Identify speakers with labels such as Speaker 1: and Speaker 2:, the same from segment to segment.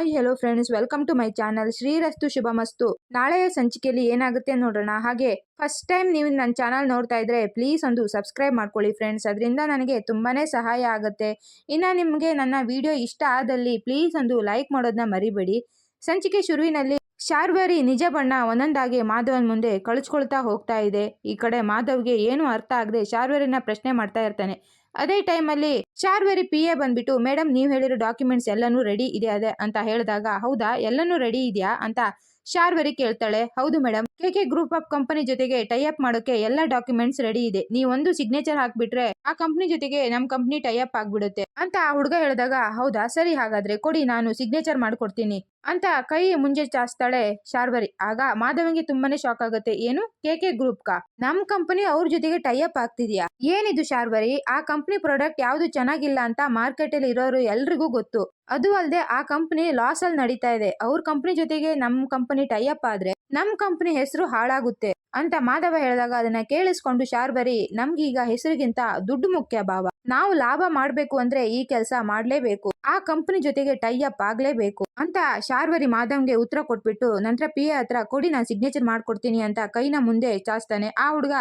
Speaker 1: Hi hello friends welcome to my channel Shrirastu Shubhamastu ನಾಳೆಯ ಸಂಚಿಕೆಯಲ್ಲಿ ಏನಾಗುತ್ತೆ ನೋಡೋಣ. ಹಾಗೆ ಫಸ್ಟ್ ಟೈಮ್ ನೀವು ನನ್ನ ಚಾನಲ್ ನೋಡ್ತಾ ಇದ್ರೆ ಪ್ಲೀಸ್ ಒಂದು ಸಬ್ಸ್ಕ್ರೈಬ್ ಮಾಡ್ಕೊಳ್ಳಿ ಫ್ರೆಂಡ್ಸ್ ಅದರಿಂದ ನನಗೆ ತುಂಬಾನೇ ಸಹಾಯ ಆಗುತ್ತೆ. ಇನ್ನು ನಿಮಗೆ ನನ್ನ ವಿಡಿಯೋ ಇಷ್ಟ ಆದಲ್ಲಿ ಪ್ಲೀಸ್ ಒಂದು ಲೈಕ್ ಮಾಡೋದನ್ನ ಮರಿಬೇಡಿ. ಸಂಚಿಕೆ ಶುರುವಿನಲ್ಲಿ, ಶಾರ್ವರಿ ನಿಜ ಬಣ್ಣ ಒಂದೊಂದಾಗಿ ಮಾಧವನ್ ಮುಂದೆ ಕಳಿಸ್ಕೊಳ್ತಾ ಹೋಗ್ತಾ ಇದೆ. ಈ ಕಡೆ ಮಾಧವ್ಗೆ ಏನು ಅರ್ಥ ಆಗದೆ ಶಾರ್ವರಿನ ಪ್ರಶ್ನೆ ಮಾಡ್ತಾ ಇರ್ತಾನೆ. ಅದೇ ಟೈಮಲ್ಲಿ ಚಾರ್ವೆರಿ ಪಿ ಎ ಬಂದ್ಬಿಟ್ಟು ಮೇಡಮ್ ನೀವು ಹೇಳಿರೋ ಡಾಕ್ಯುಮೆಂಟ್ಸ್ ಎಲ್ಲನೂ ರೆಡಿ ಇದೆ ಅದೇ ಅಂತ ಹೇಳಿದಾಗ, ಹೌದಾ, ಎಲ್ಲನೂ ರೆಡಿ ಇದೆಯಾ? ಅಂತ ಶಾರ್ವರಿ ಕೇಳ್ತಾಳೆ. ಹೌದು madam K K group of company ಜೊತೆಗೆ ಟೈ ಅಪ್ ಮಾಡೋಕೆ ಎಲ್ಲ ಡಾಕ್ಯುಮೆಂಟ್ಸ್ ರೆಡಿ ಇದೆ. ನೀವು ಒಂದು ಸಿಗ್ನೇಚರ್ ಹಾಕ್ಬಿಟ್ರೆ ಆ ಕಂಪನಿ ಜೊತೆಗೆ ನಮ್ ಕಂಪನಿ ಟೈ ಅಪ್ ಆಗ್ಬಿಡುತ್ತೆ. ಅಂತ ಆ ಹುಡುಗ ಹೇಳಿದಾಗ, ಹೌದಾ, ಸರಿ ಹಾಗಾದ್ರೆ ಕೊಡಿ, ನಾನು ಸಿಗ್ನೇಚರ್ ಮಾಡ್ಕೊಡ್ತೀನಿ. ಅಂತ ಕೈ ಮುಂಜೆ ಚಾಚ್ತಾಳೆ ಶಾರ್ವರಿ. ಆಗ ಮಾಧವಂಗೆ ತುಂಬಾನೇ ಶಾಕ್ ಆಗುತ್ತೆ. ಏನು? ಕೆ ಕೆ ಗ್ರೂಪ್ ಕಾ. ನಮ್ ಕಂಪನಿ ಅವ್ರ ಜೊತೆಗೆ ಟೈಅಪ್ ಆಗ್ತಿದ್ಯಾ? ಏನಿದು ಶಾರ್ವರಿ? ಆ ಕಂಪನಿ ಪ್ರಾಡಕ್ಟ್ ಯಾವ್ದು ಚೆನ್ನಾಗಿಲ್ಲ ಅಂತ ಮಾರ್ಕೆಟ್ ಅಲ್ಲಿ ಇರೋರು ಎಲ್ರಿಗೂ ಗೊತ್ತು. ಅದು ಅಲ್ಲದೆ ಆ ಕಂಪನಿ ಲಾಸ್ ಅಲ್ಲಿ ನಡೀತಾ ಇದೆ. ಅವ್ರ ಕಂಪನಿ ಜೊತೆಗೆ ನಮ್ ಕಂಪನಿ ಟೈಅಪ್ ಆದ್ರೆ ನಮ್ ಕಂಪನಿ ಹೆಸರು ಹಾಳಾಗುತ್ತೆ. ಅಂತ ಮಾಧವ ಹೇಳಿದಾಗ ಅದನ್ನ ಕೇಳಿಸ್ಕೊಂಡು ಶಾರ್ಬರಿ, ನಮ್ಗೀಗ ಹೆಸರಿಗಿಂತ ದುಡ್ಡು ಮುಖ್ಯ ಭಾವ. ನಾವು ಲಾಭ ಮಾಡ್ಬೇಕು ಅಂದ್ರೆ ಈ ಕೆಲಸ ಮಾಡ್ಲೇಬೇಕು. ಆ ಕಂಪನಿ ಜೊತೆಗೆ ಟೈ ಅಪ್ ಆಗ್ಲೇಬೇಕು ಅಂತ ಶಾರ್ವರಿ ಮಾಧವ್ಗೆ ಉತ್ತರ ಕೊಟ್ಬಿಟ್ಟು, ನಂತರ ಪಿ ಎ ಹತ್ರ ಕೊಡಿ, ನಾನು ಸಿಗ್ನೇಚರ್ ಮಾಡ್ಕೊಡ್ತೀನಿ ಅಂತ ಕೈನ ಮುಂದೆ ಚಾಚ್ತಾನೆ. ಆ ಹುಡುಗ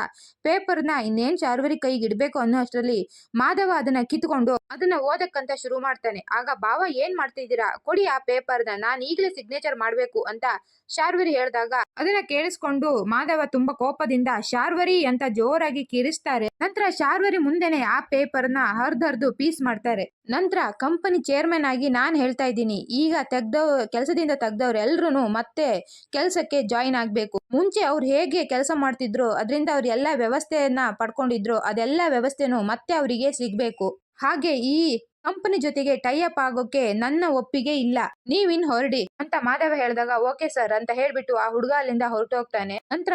Speaker 1: ಪೇಪರ್ನ ಇನ್ನೇನ್ ಶಾರ್ವರಿ ಕೈಗೆ ಇಡ್ಬೇಕು ಅನ್ನೋ ಅಷ್ಟರಲ್ಲಿ ಮಾಧವ ಅದನ್ನ ಕಿತ್ಕೊಂಡು ಅದನ್ನ ಓದಕ್ಕಂತ ಶುರು ಮಾಡ್ತಾನೆ. ಆಗ ಭಾವ, ಏನ್ ಮಾಡ್ತಿದ್ದೀರಾ? ಕೊಡಿ ಆ ಪೇಪರ್ನ, ನಾನು ಈಗಲೇ ಸಿಗ್ನೇಚರ್ ಮಾಡ್ಬೇಕು ಅಂತ ಶಾರ್ವರಿ ಹೇಳಿದಾಗ ಅದನ್ನ ಕೇಳಿಸ್ಕೊಂಡು ಮಾಧವ ತುಂಬಾ ಕೋಪದಿಂದ ಶಾರ್ವರಿ ಅಂತ ಜೋರಾಗಿ ಕಿರಿಸ್ತಾರೆ. ನಂತರ ಶಾರ್ವರಿ ಮುಂದೆನೆ ಆ ಪೇಪರ್ನ ಹರಿದರ್ದು ಪೀಸ್ ಮಾಡ್ತಾರೆ. ನಂತರ ಕಂಪನಿ ಚೇರ್ಮನ್ ಆಗಿ ನಾನ್ ಹೇಳ್ತಾ ಇದ್ದೀನಿ, ಈಗ ತೆಗ್ದವ್ ಕೆಲಸದಿಂದ ತೆಗ್ದವ್ರು ಎಲ್ರು ಮತ್ತೆ ಕೆಲಸಕ್ಕೆ ಜಾಯಿನ್ ಆಗ್ಬೇಕು. ಮುಂಚೆ ಅವ್ರು ಹೇಗೆ ಕೆಲಸ ಮಾಡ್ತಿದ್ರು, ಅದರಿಂದ ಅವ್ರು ಎಲ್ಲ ವ್ಯವಸ್ಥೆಯನ್ನ ಪಡ್ಕೊಂಡಿದ್ರು, ಅದೆಲ್ಲ ವ್ಯವಸ್ಥೆನೂ ಮತ್ತೆ ಅವರಿಗೆ ಸಿಗ್ಬೇಕು. ಹಾಗೆ ಈ ಕಂಪನಿ ಜೊತೆಗೆ ಟೈ ಅಪ್ ಆಗೋಕೆ ನನ್ನ ಒಪ್ಪಿಗೆ ಇಲ್ಲ. ನೀವಿನ್ ಹೊರಡಿ. ಅಂತ ಮಾಧವ ಹೇಳಿದಾಗ, ಓಕೆ ಸರ್ ಅಂತ ಹೇಳ್ಬಿಟ್ಟು ಆ ಹುಡುಗ ಅಲ್ಲಿಂದ ಹೊರಟೋಗ್ತಾನೆ. ನಂತರ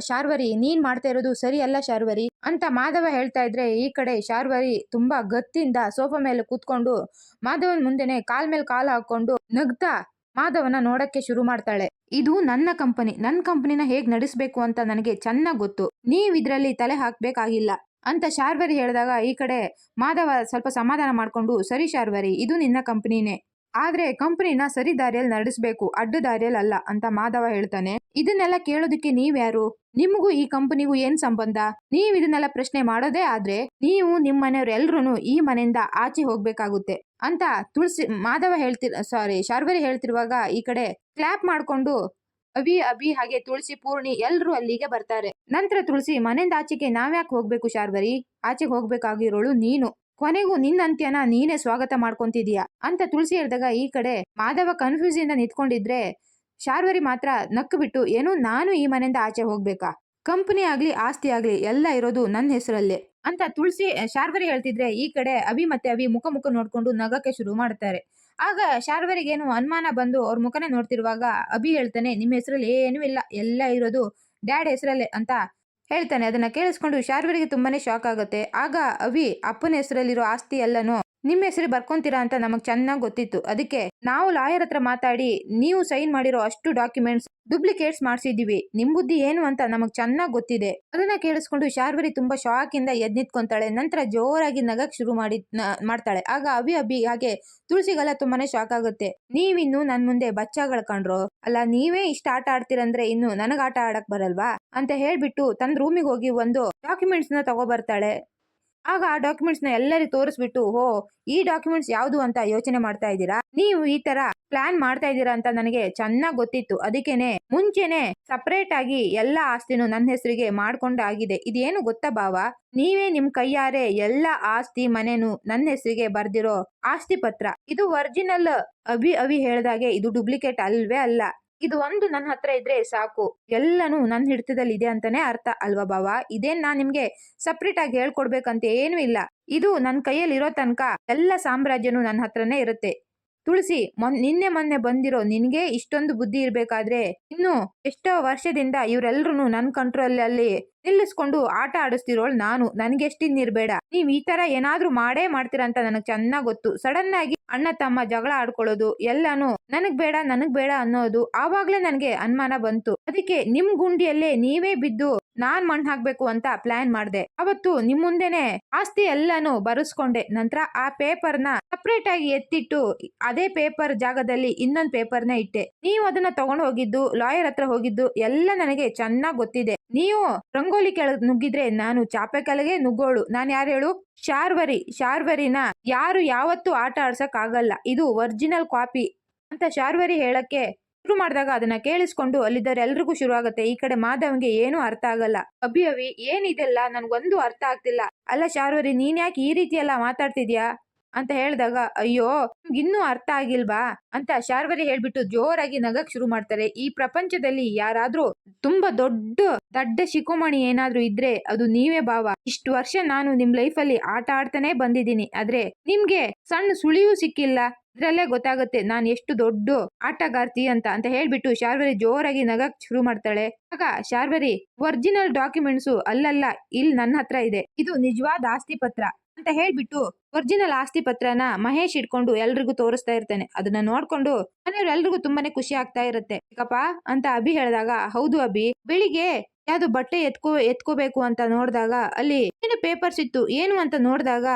Speaker 1: ಶಾರ್ವರಿ, ನೀನ್ ಮಾಡ್ತಾ ಇರೋದು ಸರಿ ಅಲ್ಲ ಶಾರ್ವರಿ? ಅಂತ ಮಾಧವ ಹೇಳ್ತಾ ಇದ್ರೆ, ಈ ಕಡೆ ಶಾರ್ವರಿ ತುಂಬಾ ಗತ್ತಿಂದ ಸೋಫಾ ಮೇಲೆ ಕೂತ್ಕೊಂಡು, ಮಾಧವನ್ ಮುಂದೆನೆ ಕಾಲ್ ಮೇಲೆ ಕಾಲ್ ಹಾಕೊಂಡು ನಗ್ತಾ ಮಾಧವನ ನೋಡಕ್ಕೆ ಶುರು ಮಾಡ್ತಾಳೆ. ಇದು ನನ್ನ ಕಂಪನಿ. ನನ್ನ ಕಂಪನಿನ ಹೇಗ್ ನಡೆಸಬೇಕು ಅಂತ ನನಗೆ ಚೆನ್ನಾಗ್ ಗೊತ್ತು. ನೀವ್ ಇದ್ರಲ್ಲಿ ತಲೆ ಹಾಕ್ಬೇಕಾಗಿಲ್ಲ. ಅಂತ ಶಾರ್ವರಿ ಹೇಳಿದಾಗ ಈ ಕಡೆ ಮಾಧವ ಸ್ವಲ್ಪ ಸಮಾಧಾನ ಮಾಡ್ಕೊಂಡು, ಸರಿ ಶಾರ್ವರಿ, ಇದು ನಿನ್ನ ಕಂಪನಿನೇ. ಆದ್ರೆ ಕಂಪನಿನ ಸರಿ ದಾರಿಯಲ್ಲಿ ನಡೆಸಬೇಕು, ಅಡ್ಡ ದಾರಿಯಲ್ಲಿ ಅಲ್ಲ, ಅಂತ ಮಾಧವ ಹೇಳ್ತಾನೆ. ಇದನ್ನೆಲ್ಲ ಕೇಳೋದಕ್ಕೆ ನೀವ್ಯಾರು? ನಿಮಗೂ ಈ ಕಂಪನಿಗೂ ಏನ್ ಸಂಬಂಧ? ನೀವ್ ಇದನ್ನೆಲ್ಲ ಪ್ರಶ್ನೆ ಮಾಡೋದೇ ಆದ್ರೆ ನೀವು ನಿಮ್ಮ ಮನೆಯವ್ರು ಎಲ್ರು ಈ ಮನೆಯಿಂದ ಆಚೆ ಹೋಗ್ಬೇಕಾಗುತ್ತೆ ಅಂತ ತುಳಸಿ, ಮಾಧವ ಹೇಳ್ತಿರ್ ಸಾರಿ ಶಾರ್ವರಿ ಹೇಳ್ತಿರುವಾಗ ಈ ಕಡೆ ಕ್ಲಾಪ್ ಮಾಡ್ಕೊಂಡು ಅಭಿ ಅಭಿ ಹಾಗೆ ತುಳಸಿ ಪೂರ್ಣಿ ಎಲ್ರು ಅಲ್ಲಿಗೆ ಬರ್ತಾರೆ. ನಂತರ ತುಳಸಿ ಮನೆಯಿಂದ ಆಚೆಗೆ ನಾವ್ಯಾಕೆ ಹೋಗ್ಬೇಕು ಶಾರ್ವರಿ? ಆಚೆಗೆ ಹೋಗ್ಬೇಕಾಗಿರೋಳು ನೀನು. ಕೊನೆಗೂ ನಿನ್ನ ಅಂತ್ಯನ ನೀನೇ ಸ್ವಾಗತ ಮಾಡ್ಕೊಂತಿದೀಯಾ ಅಂತ ತುಳಸಿ ಹೇಳಿದಾಗ ಈ ಕಡೆ ಮಾಧವ ಕನ್ಫ್ಯೂಸ್ ಇಂದ ನಿಂತ್ಕೊಂಡಿದ್ರೆ ಶಾರ್ವರಿ ಮಾತ್ರ ನಕ್ಕು ಬಿಟ್ಟು ಏನು ನಾನು ಈ ಮನೆಯಿಂದ ಆಚೆ ಹೋಗ್ಬೇಕಾ? ಕಂಪನಿ ಆಗ್ಲಿ, ಆಸ್ತಿ ಆಗ್ಲಿ, ಎಲ್ಲ ಇರೋದು ನನ್ನ ಹೆಸರಲ್ಲೇ ಅಂತ ತುಳಸಿ ಶಾರ್ವರಿ ಹೇಳ್ತಿದ್ರೆ ಈ ಕಡೆ ಅಭಿ ಮತ್ತೆ ಅಭಿ ಮುಖ ಮುಖ ನೋಡ್ಕೊಂಡು ನಗಕ್ಕೆ ಶುರು ಮಾಡ್ತಾರೆ. ಆಗ ಶಾರ್ವರಿಗೇನು ಅನುಮಾನ ಬಂದು ಅವ್ರ ಮುಖನೇ ನೋಡ್ತಿರುವಾಗ ಅಭಿ ಹೇಳ್ತಾನೆ ನಿಮ್ಮ ಹೆಸರಲ್ಲಿ ಏನೂ ಇಲ್ಲ, ಎಲ್ಲ ಇರೋದು ಡ್ಯಾಡ್ ಹೆಸರಲ್ಲೇ ಅಂತ ಹೇಳ್ತಾನೆ. ಅದನ್ನ ಕೇಳಿಸ್ಕೊಂಡು ಶಾರ್ವರಿಗೆ ತುಂಬಾನೇ ಶಾಕ್ ಆಗುತ್ತೆ. ಆಗ ಅಭಿ ಅಪ್ಪನ ಹೆಸರಲ್ಲಿರೋ ಆಸ್ತಿ ಎಲ್ಲನೂ ನಿಮ್ಮ ಹೆಸರು ಬರ್ಕೊಂತೀರಾ ಅಂತ ನಮಗ್ ಚೆನ್ನಾಗಿ ಗೊತ್ತಿತ್ತು. ಅದಕ್ಕೆ ನಾವು ಲಾಯರ್ ಹತ್ರ ಮಾತಾಡಿ, ನೀವು ಸೈನ್ ಮಾಡಿರೋ ಅಷ್ಟು ಡಾಕ್ಯುಮೆಂಟ್ಸ್ ಡುಪ್ಲಿಕೇಟ್ಸ್ ಮಾಡಿಸಿದೀವಿ. ನಿಮ್ಮ ಬುದ್ಧಿ ಏನು ಅಂತ ನಮಗ್ ಚೆನ್ನಾಗಿ ಗೊತ್ತಿದೆ. ಅದನ್ನ ಕೇಳಿಸ್ಕೊಂಡು ಶಾರ್ವರಿ ತುಂಬಾ ಶಾಕ್ ಇಂದ ಎದ್ ನಿಂತ್ಕೊಂತಾಳೆ ನಂತರ ಜೋರಾಗಿ ನಗಕ್ ಶುರು ಮಾಡಿ ಮಾಡ್ತಾಳೆ. ಆಗ ಅಭಿ ಅಭಿ ಹಾಗೆ ತುಳಸಿಗೆಲ್ಲ ತುಂಬಾನೇ ಶಾಕ್ ಆಗುತ್ತೆ. ನೀವಿನ್ನು ನನ್ ಮುಂದೆ ಬಚ್ಚಾಗಳ ಕಂಡ್ರು ಅಲ್ಲ, ನೀವೇ ಇಷ್ಟ ಆಟ ಆಡ್ತೀರಂದ್ರೆ ಇನ್ನು ನನಗ್ ಆಟ ಆಡಕ್ ಬರಲ್ವಾ? ಅಂತ ಹೇಳ್ಬಿಟ್ಟು ತನ್ನ ರೂಮಿಗೆ ಹೋಗಿ ಒಂದು ಡಾಕ್ಯುಮೆಂಟ್ಸ್ನ ತಗೋಬರ್ತಾಳೆ ಆಗ ಆ ಡಾಕ್ಯುಮೆಂಟ್ಸ್ನ ಎಲ್ಲರಿಗೂ ತೋರಿಸ್ಬಿಟ್ಟು, ಹೋ, ಈ ಡಾಕ್ಯುಮೆಂಟ್ಸ್ ಯಾವುದು ಅಂತ ಯೋಚನೆ ಮಾಡ್ತಾ ಇದ್ದೀರಾ? ನೀವು ಈ ತರ ಪ್ಲಾನ್ ಮಾಡ್ತಾ ಇದ್ದೀರಾ ಅಂತ ನನಗೆ ಚೆನ್ನಾಗ್ ಗೊತ್ತಿತ್ತು. ಅದಕ್ಕೇನೆ ಮುಂಚೆನೆ ಸಪರೇಟ್ ಆಗಿ ಎಲ್ಲ ಆಸ್ತಿನೂ ನನ್ನ ಹೆಸರಿಗೆ ಮಾಡ್ಕೊಂಡಾಗಿದೆ ಇದೇನು ಗೊತ್ತಾ ಭಾವ? ನೀವೇ ನಿಮ್ ಕೈಯಾರೆ ಎಲ್ಲ ಆಸ್ತಿ ಮನೆನು ನನ್ನ ಹೆಸರಿಗೆ ಬರ್ದಿರೋ ಆಸ್ತಿ ಪತ್ರ. ಇದು ಒರಿಜಿನಲ್ ಅಭಿ ಅಭಿ ಹೇಳ್ದಾಗೆ ಇದು ಡೂಪ್ಲಿಕೇಟ್ ಅಲ್ವೇ ಅಲ್ಲ. ಇದು ಒಂದು ನನ್ನ ಹತ್ರ ಇದ್ರೆ ಸಾಕು. ಎಲ್ಲನೂ ನನ್ನ ಹಿಡಿತದಲ್ಲಿ ಇದೆ ಅಂತಾನೆ ಅರ್ಥ ಅಲ್ವಾ ಬಾವ ಇದೇನ್ ನಾನು ನಿಮ್ಗೆ ಸಪ್ರೇಟ್ ಆಗಿ ಹೇಳ್ಕೊಡ್ಬೇಕಂತ ಏನೂ ಇಲ್ಲ. ಇದು ನನ್ನ ಕೈಯಲ್ಲಿ ಇರೋ ತನಕ ಎಲ್ಲ ಸಾಮ್ರಾಜ್ಯನೂ ನನ್ನ ಹತ್ರನೇ ಇರುತ್ತೆ. ತುಳಸಿ, ಮೊನ್, ನಿನ್ನೆ ಮೊನ್ನೆ ಬಂದಿರೋ ನಿನ್ಗೆ ಇಷ್ಟೊಂದು ಬುದ್ಧಿ ಇರ್ಬೇಕಾದ್ರೆ ಇನ್ನು ಎಷ್ಟೋ ವರ್ಷದಿಂದ ಇವ್ರೆಲ್ರು ನನ್ನ ಕಂಟ್ರೋಲ್ ಅಲ್ಲಿ ನಿಲ್ಲಿಸ್ಕೊಂಡು ಆಟ ಆಡಿಸ್ತಿರೋಳು ನಾನು. ನನ್ಗೆಷ್ಟಿನ್ನಿರ್ಬೇಡ ನೀವ್ ಈ ತರ ಏನಾದ್ರೂ ಮಾಡೇ ಮಾಡ್ತೀರಾ ಅಂತ ನನಗ್ ಚೆನ್ನಾಗ್ ಗೊತ್ತು. ಸಡನ್ ಆಗಿ ಅಣ್ಣ ತಮ್ಮ ಜಗಳ ಆಡ್ಕೊಳ್ಳೋದು, ಎಲ್ಲಾನು ನನಗ್ ಬೇಡ ನನಗ್ ಬೇಡ ಅನ್ನೋದು ಆವಾಗ್ಲೇ ನನಗೆ ಅನುಮಾನ ಬಂತು. ಅದಕ್ಕೆ ನಿಮ್ ಗುಂಡಿಯಲ್ಲೇ ನೀವೇ ಬಿದ್ದು ನಾನ್ ಮಣ್ಣು ಹಾಕ್ಬೇಕು ಅಂತ ಪ್ಲಾನ್ ಮಾಡ್ದೆ. ಅವತ್ತು ನಿಮ್ ಮುಂದೆನೆ ಆಸ್ತಿ ಎಲ್ಲಾನು ಬರೆಸ್ಕೊಂಡೆ. ನಂತರ ಆ ಪೇಪರ್ನ ಸಪ್ರೇಟ್ ಆಗಿ ಎತ್ತಿಟ್ಟು ಅದೇ ಪೇಪರ್ ಜಾಗದಲ್ಲಿ ಇನ್ನೊಂದ್ ಪೇಪರ್ನ ಇಟ್ಟೆ. ನೀವು ಅದನ್ನ ತಗೊಂಡ್ ಹೋಗಿದ್ದು, ಲಾಯರ್ ಹತ್ರ ಹೋಗಿದ್ದು ಎಲ್ಲ ನನಗೆ ಚೆನ್ನಾಗ್ ಗೊತ್ತಿದೆ. ನೀವು ರಂಗೋಲಿ ಕೆಳಗ್ ನುಗ್ಗಿದ್ರೆ ನಾನು ಚಾಪೆ ಕೆಳಗೆ ನುಗ್ಗೋಳು. ನಾನು ಯಾರು ಹೇಳು? ಶಾರ್ವರಿ. ಶಾರ್ವರಿನ ಯಾರು ಯಾವತ್ತೂ ಆಟ ಆಡ್ಸಕ್ ಆಗಲ್ಲ. ಇದು ಒರಿಜಿನಲ್ ಕಾಪಿ. ಅಂತ ಶಾರ್ವರಿ ಹೇಳಕ್ಕೆ ಶುರು ಮಾಡಿದಾಗ ಅದನ್ನ ಕೇಳಿಸ್ಕೊಂಡು ಅಲ್ಲಿದ್ದಾರೆ ಎಲ್ರಿಗೂ ಶುರು ಆಗುತ್ತೆ. ಈ ಕಡೆ ಮಾಧವ್ಗೆ ಏನು ಅರ್ಥ ಆಗಲ್ಲ. ಅಭಿ ಅಭಿ, ಏನಿದೆಲ್ಲ? ನನ್ಗೊಂದು ಅರ್ಥ ಆಗ್ತಿಲ್ಲ. ಅಲ್ಲ ಶಾರ್ವರಿ ನೀನ್ ಯಾಕೆ ಈ ರೀತಿ ಎಲ್ಲ ಮಾತಾಡ್ತಿದ್ಯಾ? ಅಂತ ಹೇಳಿದಾಗ, ಅಯ್ಯೋ, ಇನ್ನೂ ಅರ್ಥ ಆಗಿಲ್ವಾ? ಅಂತ ಶಾರ್ವರಿ ಹೇಳ್ಬಿಟ್ಟು ಜೋರಾಗಿ ನಗಕ್ ಶುರು ಮಾಡ್ತಾರೆ. ಈ ಪ್ರಪಂಚದಲ್ಲಿ ಯಾರಾದ್ರೂ ತುಂಬಾ ದೊಡ್ಡ, ದಡ್ಡ ಶಿಖೋಮಣಿ ಏನಾದ್ರೂ ಇದ್ರೆ ಅದು ನೀವೇ ಭಾವ. ಇಷ್ಟು ವರ್ಷ ನಾನು ನಿಮ್ ಲೈಫಲ್ಲಿ ಆಟ ಆಡ್ತಾನೆ ಬಂದಿದ್ದೀನಿ. ಆದ್ರೆ ನಿಮ್ಗೆ ಸಣ್ಣ ಸುಳಿಯೂ ಸಿಕ್ಕಿಲ್ಲ. ಇದ್ರಲ್ಲೇ ಗೊತ್ತಾಗುತ್ತೆ ನಾನ್ ಎಷ್ಟು ದೊಡ್ಡ ಆಟಗಾರ್ತಿ ಅಂತ ಅಂತ ಹೇಳ್ಬಿಟ್ಟು ಶಾರ್ವರಿ ಜೋರಾಗಿ ನಗಕ್ ಶುರು ಮಾಡ್ತಾಳೆ. ಆಗ ಶಾರ್ವರಿ ಒರಿಜಿನಲ್ ಡಾಕ್ಯುಮೆಂಟ್ಸು ಅಲ್ಲಲ್ಲ ಇಲ್ಲಿ ನನ್ನ ಹತ್ರ ಇದೆ. ಇದು ನಿಜವಾದ ಆಸ್ತಿ ಪತ್ರ. ಅಂತ ಹೇಳ್ಬಿಟ್ಟು ಒರಿಜಿನಲ್ ಆಸ್ತಿ ಪತ್ರನ ಮಹೇಶ್ ಇಟ್ಕೊಂಡು ಎಲ್ರಿಗೂ ತೋರಿಸ್ತಾ ಇರ್ತಾನೆ. ಅದನ್ನ ನೋಡ್ಕೊಂಡು ಮನೆಯವ್ರೆಲ್ರಿಗೂ ತುಂಬಾನೇ ಖುಷಿ ಆಗ್ತಾ ಇರುತ್ತೆ. ಯಾಕಪ್ಪ ಅಂತ ಅಭಿ ಹೇಳಿದಾಗ, ಹೌದು ಅಭಿ, ಬೆಳಿಗ್ಗೆ ಯಾವ್ದು ಬಟ್ಟೆ ಎತ್ಕೋ, ಎತ್ಕೋಬೇಕು ಅಂತ ನೋಡಿದಾಗ ಅಲ್ಲಿ ಏನು ಪೇಪರ್ಸ್ ಇತ್ತು, ಏನು ಅಂತ ನೋಡಿದಾಗ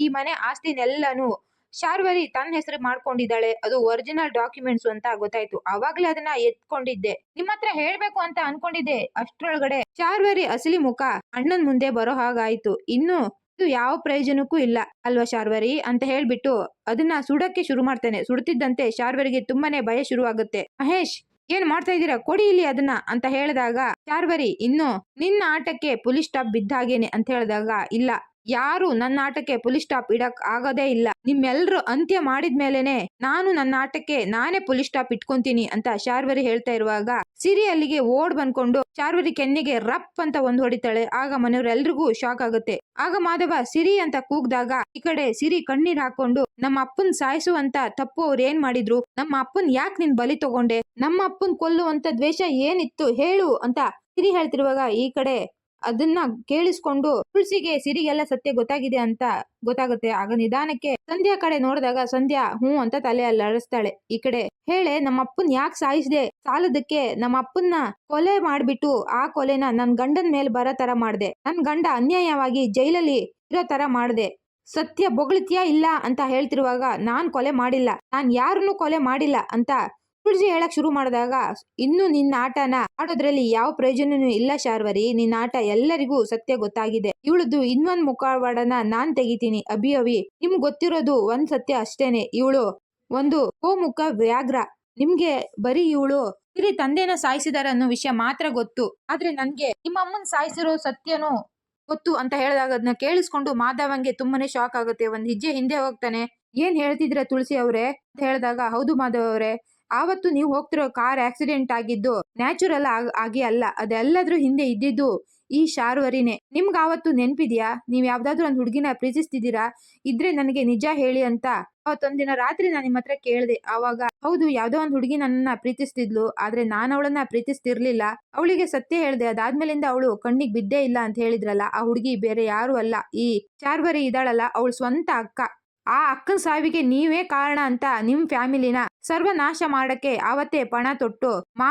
Speaker 1: ಈ ಮನೆ ಆಸ್ತಿನೆಲ್ಲಾನು ಶಾರ್ವರಿ ತನ್ನ ಹೆಸರು ಮಾಡ್ಕೊಂಡಿದ್ದಾಳೆ. ಅದು ಒರಿಜಿನಲ್ ಡಾಕ್ಯುಮೆಂಟ್ಸ್ ಅಂತ ಗೊತ್ತಾಯ್ತು. ಅವಾಗ್ಲೇ ಅದನ್ನ ಎತ್ಕೊಂಡಿದ್ದೆ. ನಿಮ್ಮ ಹತ್ರ ಹೇಳ್ಬೇಕು ಅಂತ ಅನ್ಕೊಂಡಿದ್ದೆ. ಅಷ್ಟ್ರೊಳಗಡೆ ಶಾರ್ವರಿ ಅಸಲಿ ಮುಖ ಅಣ್ಣನ್ ಮುಂದೆ ಬರೋ ಹಾಗಾಯ್ತು. ಇನ್ನು ಇದು ಯಾವ ಪ್ರಯೋಜನಕ್ಕೂ ಇಲ್ಲ, ಅಲ್ವಾ ಶಾರ್ವರಿ? ಅಂತ ಹೇಳ್ಬಿಟ್ಟು ಅದನ್ನ ಸುಡಕ್ಕೆ ಶುರು ಮಾಡ್ತಾನೆ. ಸುಡುತ್ತಿದ್ದಂತೆ ಶಾರ್ವರಿಗೆ ತುಂಬಾನೇ ಭಯ ಶುರುವಾಗುತ್ತೆ. ಮಹೇಶ್, ಏನ್ ಮಾಡ್ತಾ ಇದ್ದೀರಾ? ಕೊಡಿ ಇಲ್ಲಿ ಅದನ್ನ ಅಂತ ಹೇಳಿದಾಗ, ಶಾರ್ವರಿ, ಇನ್ನು ನಿನ್ನ ಆಟಕ್ಕೆ ಪೊಲೀಸ್ ಸ್ಟಾಪ್ ಬಿದ್ದಾಗೇನೆ ಅಂತ ಹೇಳಿದಾಗ, ಇಲ್ಲ, ಯಾರು ನನ್ನ ಆಟಕ್ಕೆ ಪೊಲೀಸ್ ಸ್ಟಾಪ್ ಇಡಕ್ ಆಗೋದೇ ಇಲ್ಲ. ನಿಮ್ಮೆಲ್ರು ಅಂತ್ಯ ಮಾಡಿದ್ಮೇಲೆನೆ ನಾನು ನನ್ನ ಆಟಕ್ಕೆ ನಾನೇ ಪೊಲೀಸ್ ಸ್ಟಾಪ್ ಇಟ್ಕೊಂತೀನಿ ಅಂತ ಶಾರ್ವರಿ ಹೇಳ್ತಾ ಇರುವಾಗ ಸಿರಿ ಅಲ್ಲಿಗೆ ಓಡ್ ಬಂದ್ಕೊಂಡು ಚಾರ್ವರಿ ಕೆನ್ನೆಗೆ ರಪ್ ಅಂತ ಒಂದ್ ಹೊಡಿತಾಳೆ. ಆಗ ಮನೆಯವರೆಲ್ಲರಿಗೂ ಶಾಕ್ ಆಗುತ್ತೆ. ಆಗ ಮಾಧವ ಸಿರಿ ಅಂತ ಕೂಗ್ದಾಗ ಈ ಕಡೆ ಸಿರಿ ಕಣ್ಣೀರ್ ಹಾಕೊಂಡು, ನಮ್ಮ ಅಪ್ಪನ್ ಸಾಯಿಸುವಂತ ತಪ್ಪು ಅವ್ರು ಏನ್ ಮಾಡಿದ್ರು? ನಮ್ಮ ಅಪ್ಪನ್ ಯಾಕೆ ನಿನ್ ಬಲಿ ತಗೊಂಡೆ? ನಮ್ಮ ಅಪ್ಪನ್ ಕೊಲ್ಲುವಂತ ದ್ವೇಷ ಏನಿತ್ತು? ಹೇಳು ಅಂತ ಸಿರಿ ಹೇಳ್ತಿರುವಾಗ ಈ ಕಡೆ ಅದನ್ನ ಕೇಳಿಸ್ಕೊಂಡು ತುಳಸಿಗೆ ಸಿರಿಗೆಲ್ಲ ಸತ್ಯ ಗೊತ್ತಾಗಿದೆ ಅಂತ ಗೊತ್ತಾಗುತ್ತೆ. ಆಗ ನಿಧಾನಕ್ಕೆ ಸಂಧ್ಯಾ ಕಡೆ ನೋಡಿದಾಗ ಸಂಧ್ಯಾ, ಹ್ಞೂ ಅಂತ ತಲೆ ಅಲ್ಲಾಡಿಸ್ತಾಳೆ. ಈ ಕಡೆ ಹೇಳೆ ನಮ್ಮ ಅಪ್ಪನ್ ಯಾಕೆ ಸಾಯಿಸಿದೆ? ಸಾಲದಕ್ಕೆ ನಮ್ಮ ಅಪ್ಪನ್ನ ಕೊಲೆ ಮಾಡ್ಬಿಟ್ಟು ಆ ಕೊಲೆನ ನನ್ ಗಂಡನ್ ಮೇಲೆ ಬರೋ ತರ ಮಾಡ್ದೆ. ನನ್ ಗಂಡ ಅನ್ಯಾಯವಾಗಿ ಜೈಲಲ್ಲಿ ಇರೋ ತರ ಮಾಡ್ದೆ. ಸತ್ಯ ಬೊಗಳಿತ್ಯಾ ಇಲ್ಲ ಅಂತ ಹೇಳ್ತಿರುವಾಗ ನಾನ್ ಕೊಲೆ ಮಾಡಿಲ್ಲ. ನಾನ್ ಯಾರನ್ನು ಕೊಲೆ ಮಾಡಿಲ್ಲ ಅಂತ ತುಳಸಿ ಹೇಳಕ್ ಶುರು ಮಾಡಿದಾಗ, ಇನ್ನು ನಿನ್ನ ಆಟನ ಆಡೋದ್ರಲ್ಲಿ ಯಾವ ಪ್ರಯೋಜನನೂ ಇಲ್ಲ ಶಾರ್ವರಿ, ನಿನ್ನ ಆಟ ಎಲ್ಲರಿಗೂ ಸತ್ಯ ಗೊತ್ತಾಗಿದೆ. ಇವಳದು ಇನ್ನೊಂದ್ ಮುಖವಾಡನ ನಾನ್ ತೆಗಿತೀನಿ. ಅಭಿ ಅವಿ ನಿಮ್ಗ್ ಗೊತ್ತಿರೋದು ಒಂದ್ ಸತ್ಯ ಅಷ್ಟೇನೆ. ಇವಳು ಒಂದು ಗೋಮುಖ ವ್ಯಾಘ್ರ. ನಿಮ್ಗೆ ಬರೀ ಇವಳು ಸಿರಿ ತಂದೆನ ಸಾಯಿಸಿದಾರ ಅನ್ನೋ ವಿಷಯ ಮಾತ್ರ ಗೊತ್ತು. ಆದ್ರೆ ನನ್ಗೆ ನಿಮ್ಮ ಅಮ್ಮನ್ ಸಾಯಿಸಿರೋ ಸತ್ಯನೂ ಗೊತ್ತು ಅಂತ ಹೇಳಿದಾಗ ಅದನ್ನ ಕೇಳಿಸ್ಕೊಂಡು ಮಾಧವಂಗೆ ತುಂಬಾನೇ ಶಾಕ್ ಆಗುತ್ತೆ. ಒಂದ್ ಹೆಜ್ಜೆ ಹಿಂದೆ ಹೋಗ್ತಾನೆ. ಏನ್ ಹೇಳ್ತಿದ್ರ ತುಳಸಿ ಅವ್ರೆ? ಅಂತ ಹೇಳಿದಾಗ, ಹೌದು ಮಾಧವ್ ಅವ್ರೆ ಆವತ್ತು ನೀವು ಹೋಗ್ತಿರೋ ಕಾರ್ ಆಕ್ಸಿಡೆಂಟ್ ಆಗಿದ್ದು ನ್ಯಾಚುರಲ್ ಆಗಿ ಅಲ್ಲ, ಅದೆಲ್ಲದ್ರೂ ಹಿಂದೆ ಇದ್ದಿದ್ದು ಈ ಶಾರ್ವರಿನೇ. ನಿಮ್ಗೆ ಆವತ್ತು ನೆನ್ಪಿದ್ಯಾ? ನೀವು ಯಾವ್ದಾದ್ರು ಒಂದ್ ಹುಡುಗಿನ ಪ್ರೀತಿಸ್ತಿದ್ದೀರಾ? ಇದ್ರೆ ನನಗೆ ನಿಜ ಹೇಳಿ ಅಂತ. ಅವತ್ತೊಂದಿನ ರಾತ್ರಿ ನಾನು ನಿಮ್ಮ ಹತ್ರ ಕೇಳಿದೆ ಅವಾಗ ಹೌದು, ಯಾವ್ದೋ ಒಂದು ಹುಡುಗಿ ನನ್ನ ಪ್ರೀತಿಸ್ತಿದ್ಲು, ಆದ್ರೆ ನಾನು ಅವಳನ್ನ ಪ್ರೀತಿಸ್ತಿರ್ಲಿಲ್ಲ. ಅವಳಿಗೆ ಸತ್ಯ ಹೇಳ್ದೆ, ಅದಾದ್ಮೇಲಿಂದ ಅವಳು ಕಣ್ಣಿಗೆ ಬಿದ್ದೇ ಇಲ್ಲ ಅಂತ ಹೇಳಿದ್ರಲ್ಲ, ಆ ಹುಡುಗಿ ಬೇರೆ ಯಾರು ಅಲ್ಲ. ಈ ಶಾರ್ವರಿ ಇದಾಳಲ್ಲ ಅವಳು ಸ್ವಂತ ಅಕ್ಕ. ಆ ಅಕ್ಕನ ಸಾವಿಗೆ ನೀವೇ ಕಾರಣ ಅಂತ ನಿಮ್ ಫ್ಯಾಮಿಲಿನ ಸರ್ವನಾಶ ಮಾಡಕ್ಕೆ ಆವತ್ತೇ ಪಣ ತೊಟ್ಟು ಮಾ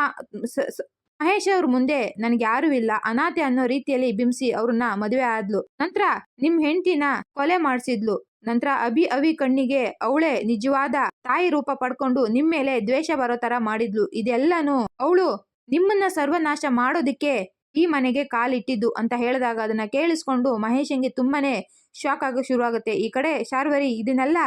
Speaker 1: ಮಹೇಶ್ ಅವ್ರ ಮುಂದೆ ನನ್ಗೆ ಯಾರು ಇಲ್ಲ. ಅನಾಥೆ ಅನ್ನೋ ರೀತಿಯಲ್ಲಿ ಬಿಂಬಿಸಿ ಅವ್ರನ್ನ ಮದುವೆ ಆದ್ಲು. ನಂತರ ನಿಮ್ ಹೆಂಡತಿನ ಕೊಲೆ ಮಾಡಿಸಿದ್ಲು. ನಂತರ ಅಭಿ ಅವಿ ಕಣ್ಣಿಗೆ ಅವಳೇ ನಿಜವಾದ ತಾಯಿ ರೂಪ ಪಡ್ಕೊಂಡು ನಿಮ್ ಮೇಲೆ ದ್ವೇಷ ಬರೋ ತರ ಮಾಡಿದ್ಲು. ಇದೆಲ್ಲಾನು ಅವಳು ನಿಮ್ಮನ್ನ ಸರ್ವನಾಶ ಮಾಡೋದಿಕ್ಕೆ ಈ ಮನೆಗೆ ಕಾಲಿಟ್ಟಿದ್ದು ಅಂತ ಹೇಳಿದಾಗ ಅದನ್ನ ಕೇಳಿಸ್ಕೊಂಡು ಮಹೇಶಂಗೆ ತುಂಬಾನೇ ಶಾಕ್ ಆಗೋ ಶುರು ಆಗುತ್ತೆ. ಈ ಕಡೆ ಶಾರ್ವರಿ ಇದನ್ನೆಲ್ಲ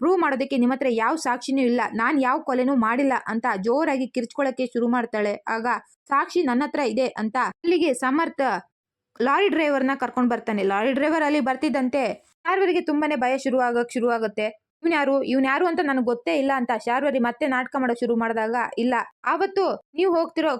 Speaker 1: ಪ್ರೂವ್ ಮಾಡೋದಕ್ಕೆ ನಿಮ್ಮ ಹತ್ರ ಯಾವ ಸಾಕ್ಷಿನೂ ಇಲ್ಲ. ನಾನ್ ಯಾವ ಕೊಲೆನೂ ಮಾಡಿಲ್ಲ ಅಂತ ಜೋರಾಗಿ ಕಿರ್ಚ್ಕೊಳಕ್ಕೆ ಶುರು ಮಾಡ್ತಾಳೆ. ಆಗ ಸಾಕ್ಷಿ ನನ್ನ ಹತ್ರ ಇದೆ ಅಂತ ಅಲ್ಲಿಗೆ ಸಮರ್ಥ ಲಾರಿ ಡ್ರೈವರ್ನ ಕರ್ಕೊಂಡ್ ಬರ್ತಾನೆ. ಲಾರಿ ಡ್ರೈವರ್ ಅಲ್ಲಿ ಬರ್ತಿದ್ದಂತೆ ಶಾರ್ವರಿಗೆ ತುಂಬಾನೇ ಭಯ ಶುರು ಆಗಕ್ ಶುರು ಆಗುತ್ತೆ. ಇವನ್ಯಾರು ಯಾರು ಅಂತ ನನಗೆ ಗೊತ್ತೇ ಇಲ್ಲ ಅಂತ ಶಾರ್ವರಿ ಮತ್ತೆ ನಾಟಕ ಮಾಡೋಕೆ ಶುರು ಮಾಡಿದಾಗ, ಇಲ್ಲ, ಆವತ್ತು ನೀವು ಹೋಗ್ತಿರೋ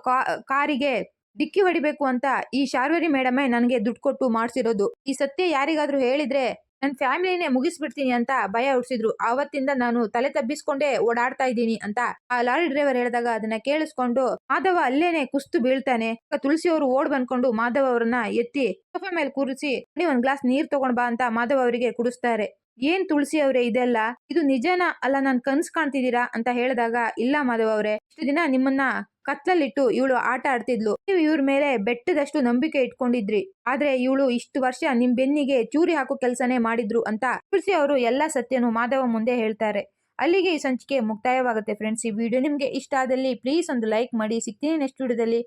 Speaker 1: ಕಾರಿಗೆ ಡಿಕ್ಕಿ ಹೊಡಿಬೇಕು ಅಂತ ಈ ಶಾರ್ವರಿ ಮೇಡಮೇ ನನಗೆ ದುಡ್ಡು ಕೊಟ್ಟು ಮಾಡಿಸಿರೋದು. ಈ ಸತ್ಯ ಯಾರಿಗಾದ್ರೂ ಹೇಳಿದ್ರೆ ನನ್ನ ಫ್ಯಾಮಿಲಿನೇ ಮುಗಿಸ್ಬಿಡ್ತೀನಿ ಅಂತ ಭಯ ಹುಡ್ಸಿದ್ರು ಆವತ್ತಿಂದ ನಾನು ತಲೆ ತಬ್ಬಿಸ್ಕೊಂಡೇ ಓಡಾಡ್ತಾ ಇದ್ದೀನಿ ಅಂತ ಆ ಲಾರಿ ಡ್ರೈವರ್ ಹೇಳಿದಾಗ ಅದನ್ನ ಕೇಳಿಸ್ಕೊಂಡು ಮಾಧವ ಅಲ್ಲೇನೆ ಕುಸ್ತು ಬೀಳ್ತಾನೆ. ತುಳಸಿ ಅವರು ಓಡ್ ಬಂದ್ಕೊಂಡು ಮಾಧವ ಅವರನ್ನ ಎತ್ತಿ ಸೋಫಾ ಮೇಲೆ ಕೂರಿಸಿ "ನೋಡಿ, ಒಂದ್ ಗ್ಲಾಸ್ ನೀರ್ ತಗೊಂಡ್ ಬಾ ಅಂತ ಮಾಧವ ಅವರಿಗೆ ಕುಡಿಸ್ತಾರೆ. ಏನ್ ತುಳಸಿ ಅವರೇ ಇದೆಲ್ಲ? ಇದು ನಿಜನಾ? ಅಲ್ಲ ನಾನ್ ಕನ್ಸ್ ಕಾಣ್ತಿದ್ದೀರಾ? ಅಂತ ಹೇಳಿದಾಗ ಇಲ್ಲ ಮಾಧವ ಅವರೇ ಇಷ್ಟು ದಿನ ನಿಮ್ಮನ್ನ ಕತ್ಲಲ್ಲಿಟ್ಟು ಇವಳು ಆಟ ಆಡ್ತಿದ್ಲು. ನೀವು ಇವ್ರ ಮೇಲೆ ಬೆಟ್ಟದಷ್ಟು ನಂಬಿಕೆ ಇಟ್ಕೊಂಡಿದ್ರಿ. ಆದ್ರೆ ಇವಳು ಇಷ್ಟು ವರ್ಷ ನಿಮ್ ಬೆನ್ನಿಗೆ ಚೂರಿ ಹಾಕೋ ಕೆಲಸನೇ ಮಾಡಿದ್ರು ಅಂತ ತುಳಸಿ ಅವರು ಎಲ್ಲಾ ಸತ್ಯನು ಮಾಧವ ಮುಂದೆ ಹೇಳ್ತಾರೆ. ಅಲ್ಲಿಗೆ ಈ ಸಂಚಿಕೆ ಮುಕ್ತಾಯವಾಗುತ್ತೆ. ಫ್ರೆಂಡ್ಸ್, ಈ ವಿಡಿಯೋ ನಿಮ್ಗೆ ಇಷ್ಟ ಆದಲ್ಲಿ ಪ್ಲೀಸ್ ಒಂದು ಲೈಕ್ ಮಾಡಿ. ಸಿಗ್ತೀನಿ ನೆಕ್ಸ್ಟ್ ವಿಡಿಯೋದಲ್ಲಿ.